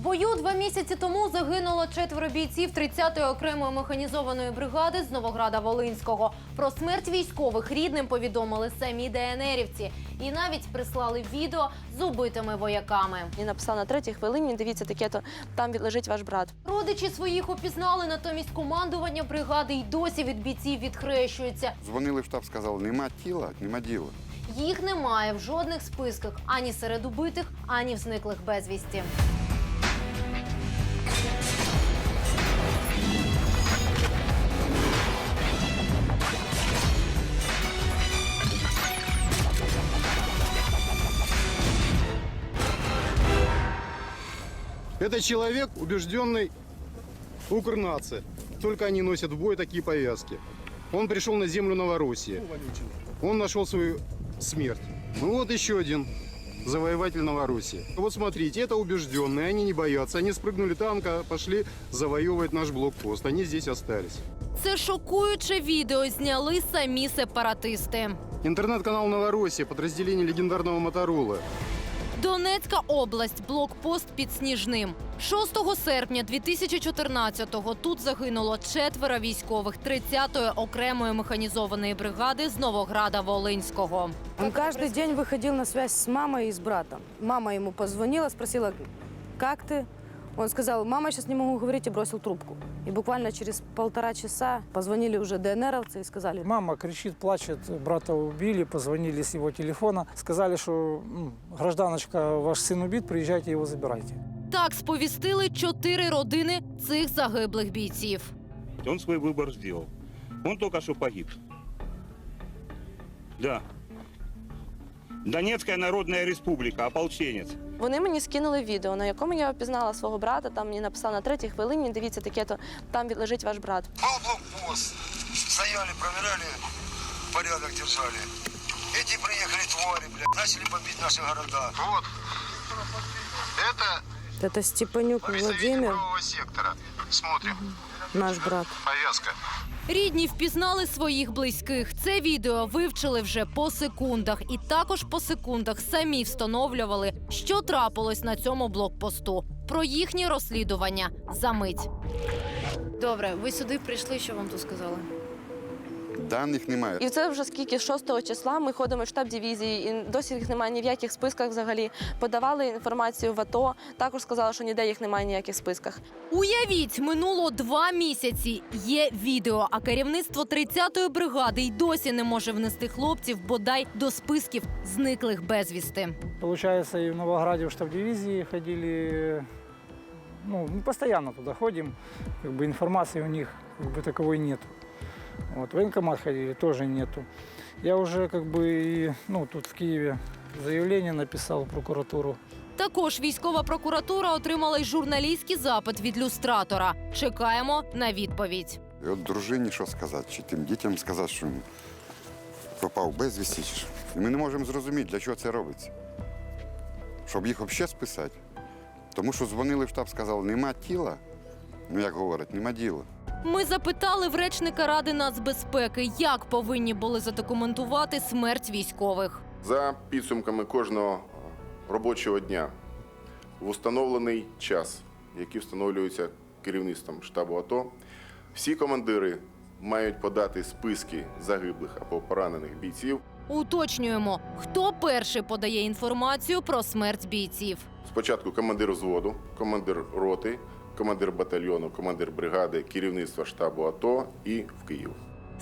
бою два місяці тому загинуло четверо бійців 30-ї окремої механізованої бригади з Новограда Волинського. Про смерть військових рідним повідомили самі ДНРівці і навіть прислали відео з убитими вояками. І написав на третій хвилині, дивіться, таке то там лежить ваш брат. Родичі своїх опізнали, натомість командування бригади й досі від бійців відхрещуються. Дзвонили в штаб, сказали, нема тіла, нема діла. Їх немає в жодних списках ані серед убитих, ані в зниклих безвісті. Это человек, убежденный укрнация. Только они носят в бой такие повязки. Он пришел на землю Новороссии. Он нашел свою смерть. Ну вот еще один завоеватель Новороссии. Вот смотрите, это убежденные, они не боятся. Они спрыгнули танка, пошли завоевывать наш блокпост. Они здесь остались. Це шокуюче відео зняли самі сепаратисти. Интернет-канал Новороссия, подразделение легендарного Моторола. Донецька область, блокпост під Сніжним. 6 серпня 2014-го тут загинуло четверо військових 30-ї окремої механізованої бригади з Новограда Волинського. Он каждый день выходил на связь с мамой и с братом. Мама ему позвонила, спросила, как ты? Он сказал, мама, я сейчас не могу говорить, и бросил трубку. И буквально через полтора часа позвонили уже ДНРовцы и сказали, Мама кричит, плачет, брата убили, позвонили с его телефона, сказали, что м, гражданочка, ваш сын убит, приезжайте его забирайте. Так сповістили чотири родини цих загиблих бійців. Он свой выбор сделал. Он только что погиб. Да. Донецкая Народная Республика, ополченец. Вони мені скинули відео, на якому я опізнала свого брата. Там мені написав на третій хвилині, дивіться, таке то там лежить ваш брат. Был блокпост. Стояли, проверяли, порядок держали. Эти приехали твари, блядь, начали бомбить наши города. Вот. Это это Степанюк Владимир, правого сектора. Смотрим. наш брат. Повязка. Рідні впізнали своїх близьких. Це відео вивчили вже по секундах, і також по секундах самі встановлювали, що трапилось на цьому блокпосту. Про їхнє розслідування за мить. Добре, ви сюди прийшли. Що вам тут сказали? Даних немає. І це вже скільки 6 числа ми ходимо в штаб дивізії, і досі їх немає ні в яких списках взагалі. Подавали інформацію в АТО, також сказали, що ніде їх немає в ніяких списках. Уявіть, минуло два місяці. Є відео, а керівництво 30-ї бригади й досі не може внести хлопців бодай до списків зниклих безвісти. Получается, и в Новограде в штаб дивизии ходили, ну, мы постоянно туда ходим, как бы информации у них как бы таковой нету. Вот, в военкомат ходили, тоже нету. Я уже как бы, и, ну, тут в Киеве заявление написал в прокуратуру. Також військова прокуратура отримала й журналістський запит від люстратора. Чекаємо на відповідь. І от дружині що сказати, чи тим дітям сказати, що він пропав безвісті. чи що. І ми не можемо зрозуміти, для чого це робиться. Щоб їх взагалі списати. Тому що дзвонили в штаб, сказали, нема тіла. Ну, як говорять, нема діла. Ми запитали в речника ради нацбезпеки, як повинні були задокументувати смерть військових. За підсумками кожного робочого дня в установлений час, який встановлюється керівництвом штабу АТО, всі командири мають подати списки загиблих або поранених бійців. Уточнюємо, хто перший подає інформацію про смерть бійців. Спочатку командир взводу, командир роти, командир батальйону, командир бригади, керівництво штабу АТО і в Київ.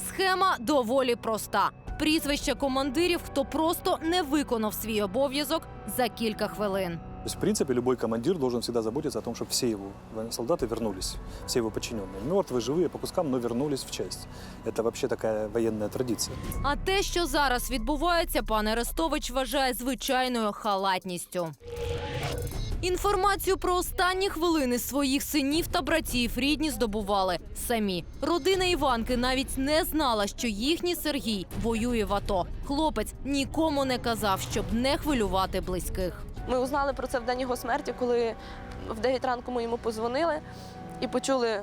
Схема доволі проста. Прізвища командирів, хто просто не виконав свій обов'язок за кілька хвилин. То есть, в принципе, любой командир должен всегда заботиться о том, чтобы все его военные солдаты вернулись, все его подчиненные. Мертвые, живые, по кускам, но вернулись в часть. Это вообще такая военная традиция. А те, що зараз відбувається, пан Арестович вважає звичайною халатністю. Інформацію про останні хвилини своїх синів та братів рідні здобували самі. Родина Іванки навіть не знала, що їхній Сергій воює в АТО. Хлопець нікому не казав, щоб не хвилювати близьких. Ми узнали про це в день його смерті, коли в 9 ранку ми йому позвонили і почули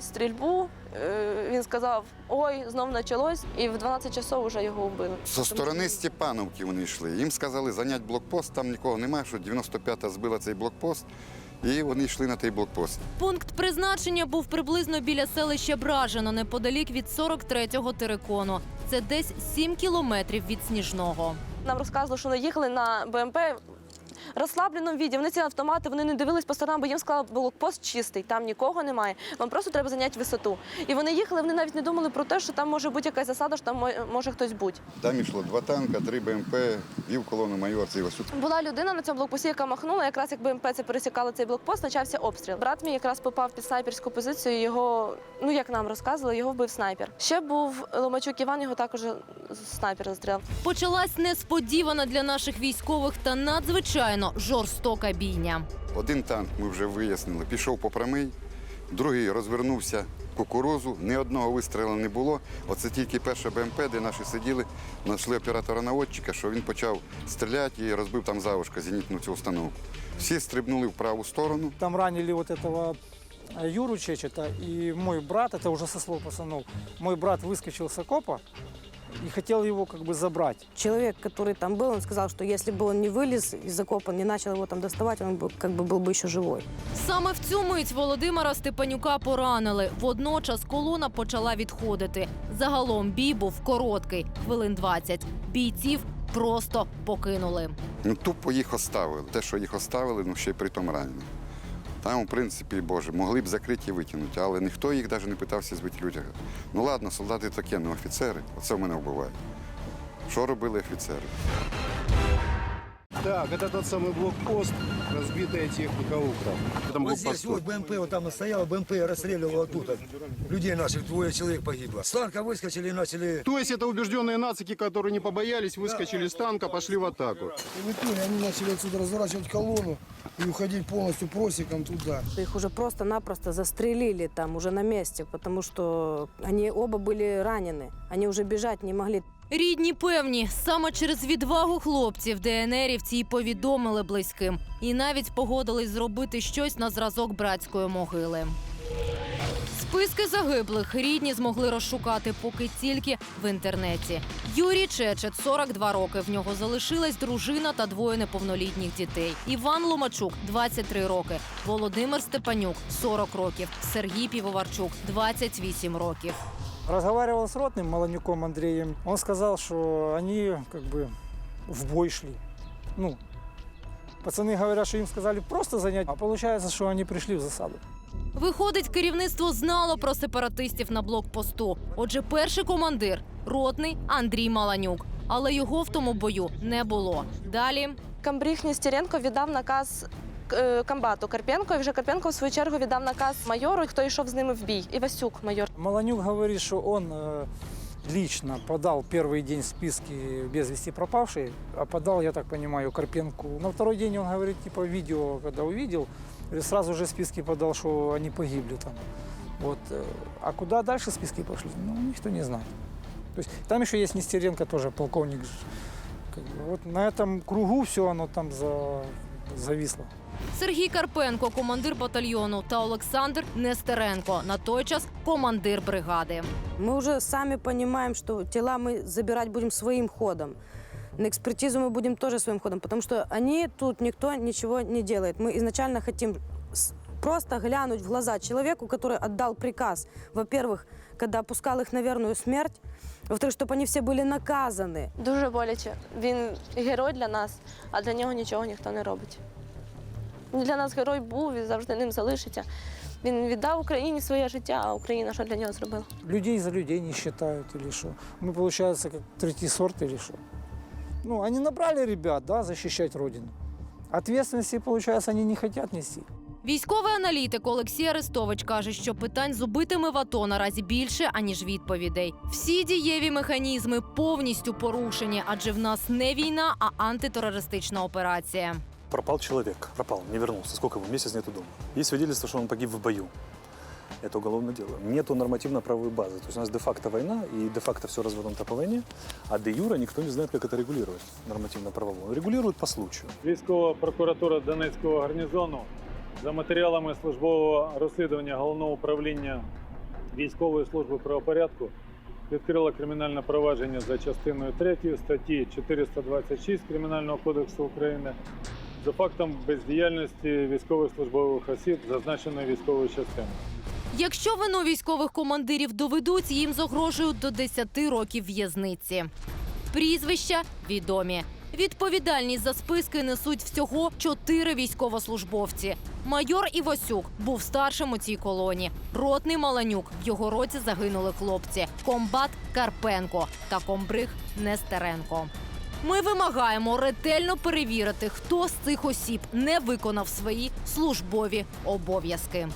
стрільбу. Е, Він сказав: ой, знов почалось, і в 12 часов вже його вбили. Зі сторони Степановки вони йшли. Їм сказали зайняти блокпост, там нікого немає, що 95-та збила цей блокпост. І вони йшли на той блокпост. Пункт призначення був приблизно біля селища Бражино, неподалік від 43-го терикону. Це десь 7 кілометрів від Сніжного. Нам розказували, що вони їхали на БМП розслабленому віді. Вони ці автомати, вони не дивились по сторонам, бо їм сказали, блокпост чистий, там нікого немає. Вам просто треба зайняти висоту. І вони їхали, вони навіть не думали про те, що там може бути якась засада, що там може хтось бути. Там йшло два танка, три БМП, вів колону майор, цей Васюк. Була людина на цьому блокпості, яка махнула. Якраз як БМП це пересікало цей блокпост, почався обстріл. Брат мій якраз попав під снайперську позицію. Його, ну як нам розказували, його вбив снайпер. Ще був Ломачук Іван, його також снайпер застріляв. Почалась несподівана для наших військових та надзвичайно жорстока бійня. Один танк ми вже вияснили, пішов по прямий, другий розвернувся кукурузу, ні одного вистрілу не було. Оце тільки перше БМП, де наші сиділи, знайшли оператора наводчика, що він почав стріляти і розбив там завушка зенітну цю установку. Всі стрибнули в праву сторону. Там ранили вот этого э, Юру Чечета, и мой брат, это уже со слов пацанов, мой брат выскочил с окопа и хотел его как бы забрать. Человек, который там был, он сказал, что если бы он не вылез из окопа, не начал его там доставать, он бы, как бы был бы еще живой. Саме в цю мить Володимира Степанюка поранили. Водночас колона почала відходити. Загалом бій був короткий, хвилин 20. Бійців просто покинули. Ну, тупо їх оставили. Те, що їх оставили, ну ще й при тому ранені. Там, в принципі, Боже, могли б закрити і витягнути, але ніхто їх навіть не питався збити людях. Ну ладно, солдати таке, ну офіцери, оце в мене вбиває. Що робили офіцери? Так, это тот самый блокпост, разбитая техника «Укра». Там Вот здесь вот БМП вот там стояла, БМП расстреливала тут. Людей наших двое человек погибло. С танка выскочили и начали... То есть это убежденные нацики, которые не побоялись, выскочили с танка, пошли в атаку. И в итоге они начали отсюда разворачивать колонну и уходить полностью просеком туда. Их уже просто-напросто застрелили там уже на месте, потому что они оба были ранены. Они уже бежать не могли. Рідні певні, саме через відвагу хлопців ДНРівці й повідомили близьким. І навіть погодились зробити щось на зразок братської могили. Списки загиблих рідні змогли розшукати поки тільки в інтернеті. Юрій Чечет, 42 роки. В нього залишилась дружина та двоє неповнолітніх дітей. Іван Ломачук, 23 роки. Володимир Степанюк, 40 років. Сергій Півоварчук, 28 років. Разговаривал с ротным Маланюком Андреем. Он сказал, что они как бы в бой шли. Ну, пацаны говорят, что им сказали просто занять, а получается, что они пришли в засаду. Виходить, керівництво знало про сепаратистів на блокпосту. Отже, перший командир ротний Андрій Маланюк. Але його в тому бою не було. Далі Камбріг Нестеренко віддав наказ е, комбату Карпенко, і вже Карпенко в свою чергу віддав наказ майору, хто йшов з ними в бій. Івасюк майор. Маланюк говорит, что он э, лично подал первый день списки без вести пропавшие, а подал, я так понимаю, Карпенку. На второй день он говорит, типа, видео, когда увидел, говорит, сразу же списки подал, что они погибли там. Вот. э, А куда дальше списки пошли, ну, никто не знает. То есть там еще есть Нестеренко, тоже полковник. ж. Как бы, вот на этом кругу все оно там за, зависло. Сергій Карпенко, командир батальйону, та Олександр Нестеренко. На той час командир бригади. Мы уже сами понимаем, что тела мы забирать будем своим ходом. На экспертизу мы будем тоже своим ходом, потому что они тут никто ничего не делает. Мы изначально хотим с- просто глянуть в глаза человеку, который отдал приказ, во-первых, когда опускал их на верную смерть, во-вторых, чтобы они все были наказаны. Дуже боляче. Він герой для нас, а для нього нічого ніхто не робить. Для нас герой був і завжди ним залишиться. Він віддав Україні своє життя, а Україна що для нього зробила? людей за людей не считают или что. Мы, получается, как третий сорт или что. Ну, они набрали ребят, да, защищать Родину. Ответственности, получается, они не хотят нести. Військовий аналітик Олексій Арестович каже, що питань з убитими в АТО наразі більше аніж відповідей. Всі дієві механізми повністю порушені, адже в нас не війна, а антитерористична операція Пропал человек, пропал, не вернулся. Сколько его? Месяц нету дома. Есть свидетельство, что он погиб в бою. Это уголовное дело. Нету нормативно-правовой базы. То есть у нас де-факто война, и де-факто все развернуто по войне, а де-юра никто не знает, как это регулировать нормативно-правово. Регулируют по случаю. Військова прокуратура Донецького гарнізону за матеріалами службового розслідування головного управління військової служби правопорядку відкрила кримінальне провадження за частиною 3 статті 426 Кримінального кодексу України за фактом бездіяльності військових службових осіб зазначеної військової частини. Якщо вину військових командирів доведуть, їм загрожують до 10 років в'язниці. Прізвища відомі. Відповідальність за списки несуть всього чотири військовослужбовці. Майор Івасюк був старшим у цій колоні. Ротний Маланюк в його році загинули хлопці. Комбат Карпенко та комбриг Нестеренко. Ми вимагаємо ретельно перевірити, хто з цих осіб не виконав свої службові обов'язки.